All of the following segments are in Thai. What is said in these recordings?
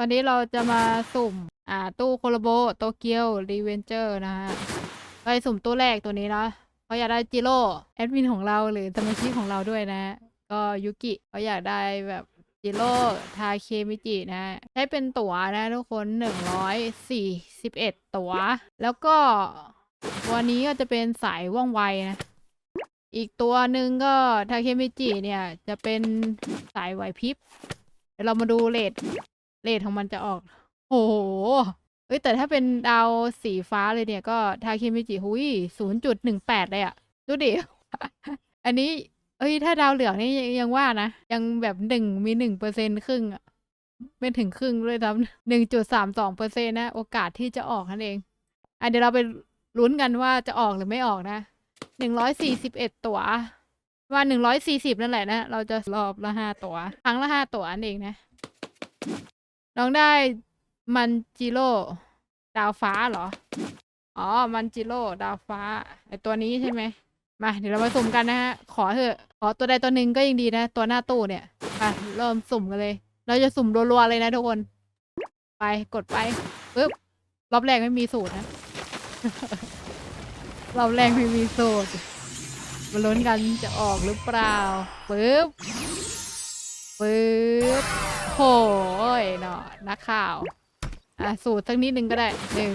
ตอนนี้เราจะมาสุ่ม อ่า ตู้โคโลโบโตเกียวรีเวนเจอร์นะฮะไปสุ่มตู้แรกตัวนี้นะเขาอยากได้จิโร่แอดมินของเราหรือสมาชิกของเราด้วยนะ ก็ยุกิเขาอยากได้แบบจิโร่ทาเคมิจินะใช้เป็นตั๋วนะทุกคนหนึ่งร้อยสี่สิบเอ็ดตั๋ว แล้วก็ตัวนี้ก็จะเป็นสายว่องไวนะ อีกตัวหนึ่งก็ทาเคมิจิเนี่ย จะเป็นสายไหวพริบเดี๋ยวเรามาดูเลท เลทของมันจะออก โอ้โหเอ้ยแต่ถ้าเป็นดาวสีฟ้าเลยเนี่ยก็ทาเคมิจิหุยศูนย์จุดหนึ่งแปดเลยอะดูดิ อันนี้ เอ้ย ถ้าดาวเหลืองนี่ยังว่านะ ยังแบบหนึ่งมีหนึ่งเปอร์เซ็นครึ่งอะไม่ถึงครึ่งเลยซ้ำหนึ่งจุดสามสองเปอร์เซ็นนะ โอกาสที่จะออกนั่นเอง อะเดี๋ยวเราไปลุ้นกันว่าจะออกหรือไม่ออกนะหนึ่งร้อยสี่สิบเอ็ดตัว ว่าหนึ่งร้อยสี่สิบนั่นแหละนะ เราจะรอบละห้าตัว ครั้งละห้าตัวนั่นเองนะ น้องได้มันจิโร่ดาวฟ้าเหรอ อ๋อ มันจิโร่ดาวฟ้าไอตัวนี้ใช่ไหม มาเดี๋ยวเรามาสุ่มกันนะฮะ ขอเถอะ ขอตัวใดตัวหนึ่งก็ยังดีนะ ตัวหน้าตู้เนี่ยไปเริ่มสุ่มกันเลย เราจะสุ่มรัวๆเลยนะทุกคน ไปกดไปปึ๊บ รอบแรกไม่มีสูตรนะ รอบแรกไม่มีสูตรมาลุ้นกันจะออกหรือเปล่าปึ๊บปึ๊บ หยเนาะนักข่าว อะ สูตรสักนิดนึงก็ได้หนึ่ง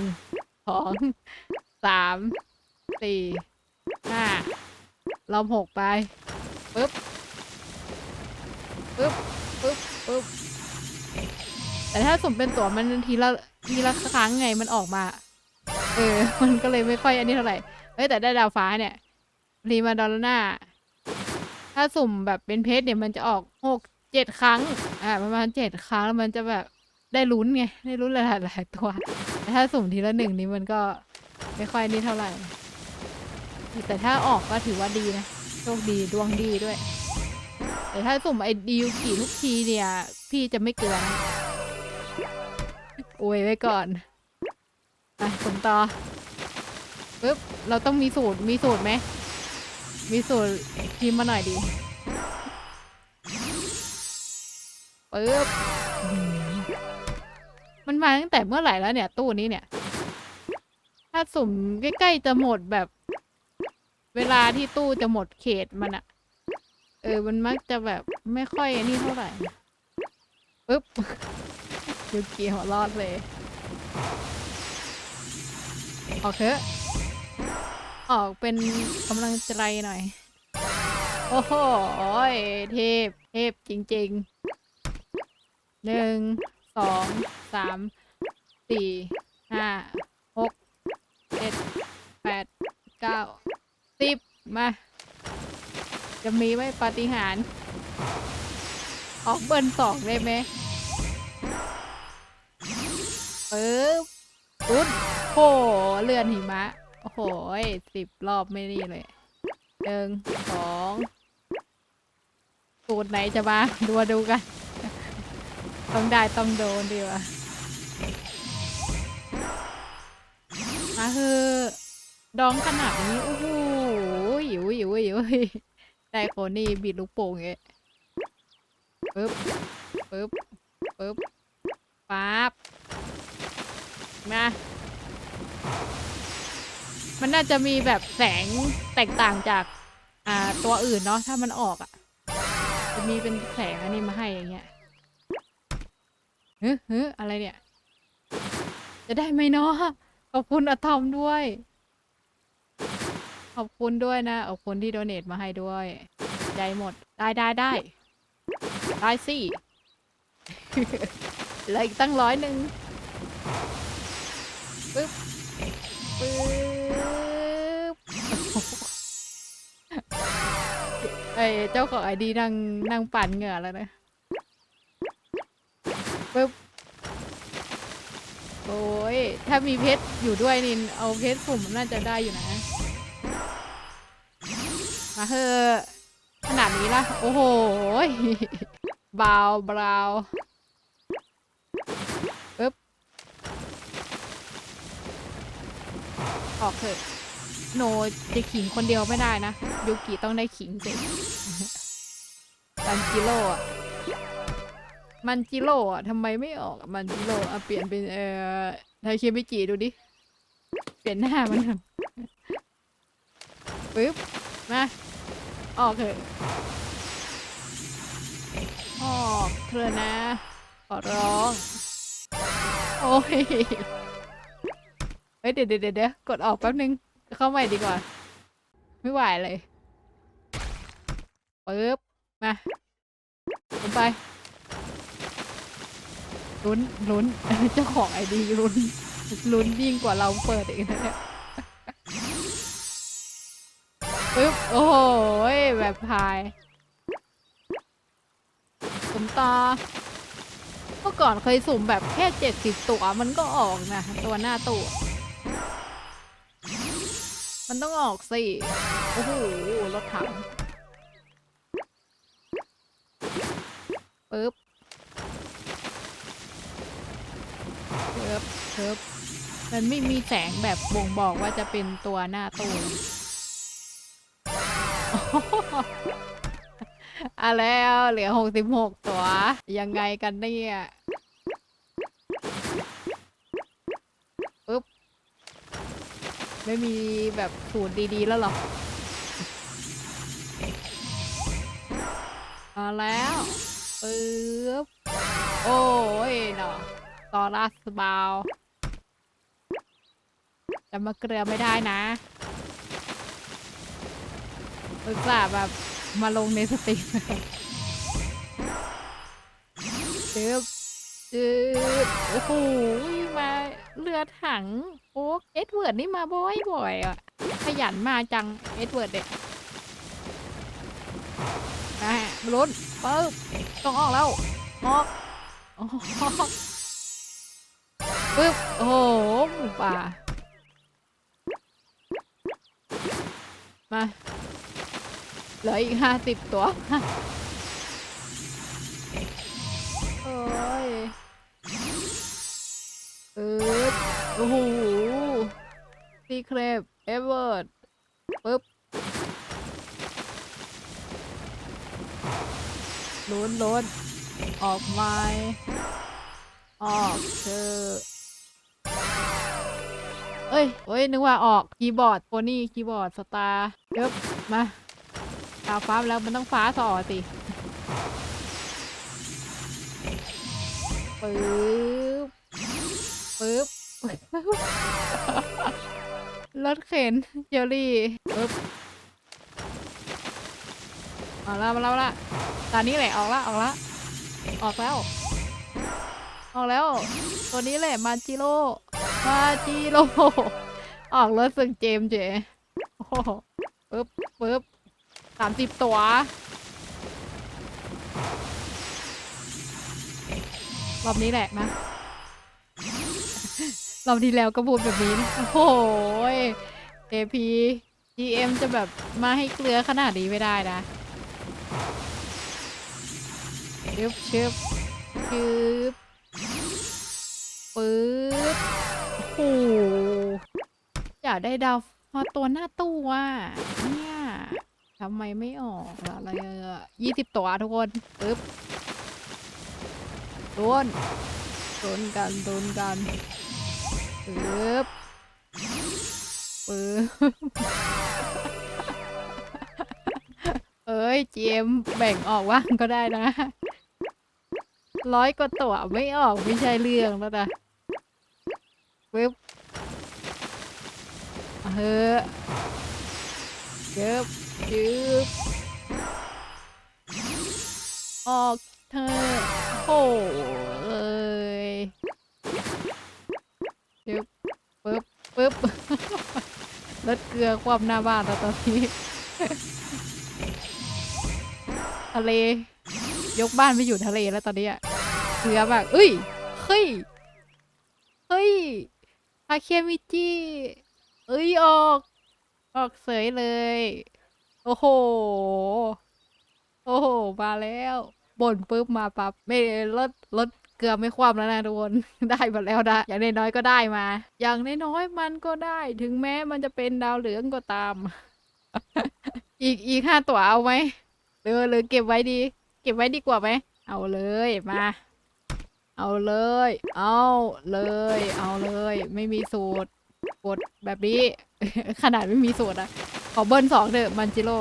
สองสามสี่ห้าลองหกไปปึ๊บปึ๊บปึ๊บปึ๊บแต่ถ้าสุ่มเป็นตัวมันทีละทีละครั้งไงมันออกมา เออ มันก็เลยไม่ค่อยอันนี้เท่าไหร่เฮ้ยแต่ได้ดาวฟ้าเนี่ยรีมาดอลน่าถ้าสุ่มแบบเป็นเพชรเนี่ยมันจะออกหก เจ็ดครั้ง อ่าประมาณเจ็ดครั้งแล้วมันจะแบบได้ลุ้นไง ได้ลุ้นหลายหลายๆตัว แต่ถ้าสุ่มทีละหนึ่งนี้มันก็ไม่ค่อยนี่เท่าไหร่ แต่ถ้าออกก็ถือว่าดีนะ โชคดีดวงดีด้วย แต่ถ้าสุ่มไอ้ดิวกี่ทุกทีเนี่ย พี่จะไม่เกลือนะโอ้ยไว้ก่อนไปสุ่มต่อปึ๊บ เราต้องมีสูตร มีสูตรไหม มีสูตรพิมพ์มาหน่อยดี ปึ๊บอื้อหือมันมาตั้งแต่เมื่อไหร่แล้วเนี่ย ตู้นี้เนี่ย ถ้าสุ่มใกล้ๆจะหมดแบบ เวลาที่ตู้จะหมดเขตมันอะเออ มันมักจะแบบไม่ค่อยอันนี่เท่าไหร่นะปึ๊บยูเกียวรอดเลยออกเถอะออกเป็นกำลังใจหน่อย โอ้โหยเทพ เทพจริง ๆ หนึ่งสองสามสี่ห้าหกเจ็ดแปดเก้าสิบมา จะมีไหมปาฏิหาริย์ออกเบิ้ลสองได้ไหมปึ๊บปุ๊บโหเลื่อนหิมะ โอ้โหสิบรอบไม่นี่เลยหนึ่งสองสูตรไหนจะมาดูดูกัน ต้องได้ต้องโดนดีวะมาคือดองขนาดนี้โอ้โหหิวหิวหิวได้โคนนี่บีดลูกโป่งเงี้ยปึ๊บปึ๊บปึ๊บปั๊บมามันน่าจะมีแบบแสงแตกต่างจากอ่าตัวอื่นเนาะถ้ามันออกอะ่ะ จะมีเป็นแสงอันนี้มาให้อย่างเงี้ย เฮ้ยเฮ้อะไรเนี่ย จะได้ไหมเนาะขอบคุณอะตอมด้วย ขอบคุณด้วยนะขอบคุณที่โดเนทมาให้ด้วยใจหมดได้ได้ได้ได้สิเหลืออีกตั้งร้อยหนึ่งปึ๊บปึ๊บเอ้เจ้าของไอดีนั่งนั่งปั่นเหงื่อแล้วนะ ปึ๊บโอ้ย ถ้ามีเพชรอยู่ด้วยนิน เอาเพชรสุ่มน่าจะได้อยู่นะ มาเถอะขนาดนี้ละโอ้โหบาวบราวปึ๊บ ออกเถอะ โนจะขิงคนเดียวไม่ได้นะ ยูกิต้องได้ขิงสิตันจิโร่อะ มันจิโร่อะทำไมไม่ออกอะมันจิโร่อะเปลี่ยนเป็นเอ่อไทเคมิจิดูดิ เปลี่ยนหน้ามันก่อนปึ๊บ มา ออกเถอะออกเถอะนะ ขอร้อง โอ้ย เฮ้ย เดี๋ยวเดี๋ยวเดี๋ยวกดออกแป๊บนึง เข้าใหม่ดีกว่า ไม่ไหวเลยปึ๊บ มาลงไป ลุ้นลุ้นเจ้าของไอดีลุ้นลุ้นยิ่งกว่าเราเปิดอีกนะเนี่ยปึ๊บโอ้โหแบบพายสุ่มต่อเมื่อก่อนเคยสุ่มแบบแค่เจ็ดสิบตัวมันก็ออกนะ ตัวหน้าตัว มันต้องออกสิโอ้โหรถถังปึ๊บ เคิบ เคิบมันไม่มีแสงแบบบ่งบอกว่าจะเป็นตัวหน้าตู้อะแล้วเหลือหกสิบหกตัว ยังไงกันเนี่ยปึ๊บ ไม่มีแบบสูตรดีๆแล้วหรอมาแล้วปึ๊บ โอ้ยเนาะตอรัสบาว จะมาเกลือไม่ได้นะอุตส่าห์แบบมาลงในสตรีมจึบจึบโอ้โหมาเรือถังโอ้เอ็ดเวิร์ดนี่มาบ่อยบ่อยๆอะ ขยันมาจังเอ็ดเวิร์ดเด็กนะฮะลุ้นปึ๊บต้องออกแล้ว ออกออกปึ๊บโอ้โหหมูป่า มา เหลืออีกห้าสิบตัว โอ้ยปึ๊บโอ้โหซีเครปเอเวอร์ดปึ๊บลุ้นลุ้นออกไม้ออกเธอ เอ้ยเอ้ยนึกว่าออกคีย์บอร์ดโพนี่คีย์บอร์ดสตาร์เยบมาดาวฟ้าแล้วมันต้องฟ้าต่อสิปึ๊บปึ๊บรถเข็นเจอรี่ปึ๊บเอาละมาแล้วละตอนนี้แหละออกละออกละออกแล้ว ออกแล้ว ตัวนี้แหละมาจิโร่ มาจิโรออกรถสึงเจมเจโอ้โหปึ๊บปึ๊บสามสิบตัว รอบนี้แหละนะ รอบที่แล้วก็พูดแบบนี้นะโอ้โหเอพี GM จะแบบมาให้เกลือขนาดนี้ไม่ได้นะชึบชึบชึบปึ๊บ โอ้โหอยากได้ดาวมาตัวหน้าตู้อะเนี่ยทำไมไม่ออกล่ะอะไรอะยี่สิบตัวทุกคนปึ๊บโดนโดนกันโดนกันปึ๊บปึ๊บเอ้ยเจมแบ่งออกว่างก็ได้นะร้อยกว่าตัวไม่ออกไม่ใช่เรื่องแล้วนะ ปึ๊บเฮ้อเย็บยืบออกเธอโอ้เอ้ยยึบปึ๊บปึ๊บรถเกลือความหน้าบ้านแล้วตอนนี้ทะเลยกบ้านไปอยู่ทะเลแล้วตอนนี้อะเกลือแบบเอ้ยเฮ้ยเฮ้ย อาเคมิจิเอ้ยออก ออกเสยเลย โอ้โห โอ้โห มาแล้วบ่นปุ๊บมาปั๊บไม่รถรถเกือบไม่คว่ำแล้วนะทุกคน ได้มาแล้วได้อย่างน้อยๆก็ได้มา อย่างน้อยๆมันก็ได้ ถึงแม้มันจะเป็นดาวเหลืองก็ตาม อีกอีกห้าตัวเอาไหมหรือหรือเก็บไว้ดี เก็บไว้ดีกว่าไหมเอาเลยมา เอาเลย เอาเลย เอาเลย ไม่มีสูตร กดแบบนี้ ขนาดไม่มีสูตรอะขอเบิ้ลสองเถอะมันจิโร่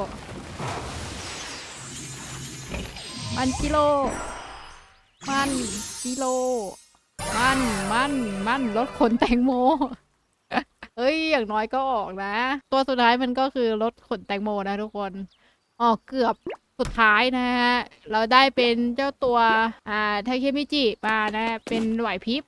มันจิโร่มันจิโร่มันมันมันรถขนแตงโมเอ้ย อย่างน้อยก็ออกนะ ตัวสุดท้ายมันก็คือรถขนแตงโมนะทุกคน ออกเกือบ สุดท้ายนะฮะ เราได้เป็นเจ้าตัว อ่าไทเคมิจิมานะ เป็นไหวพริบ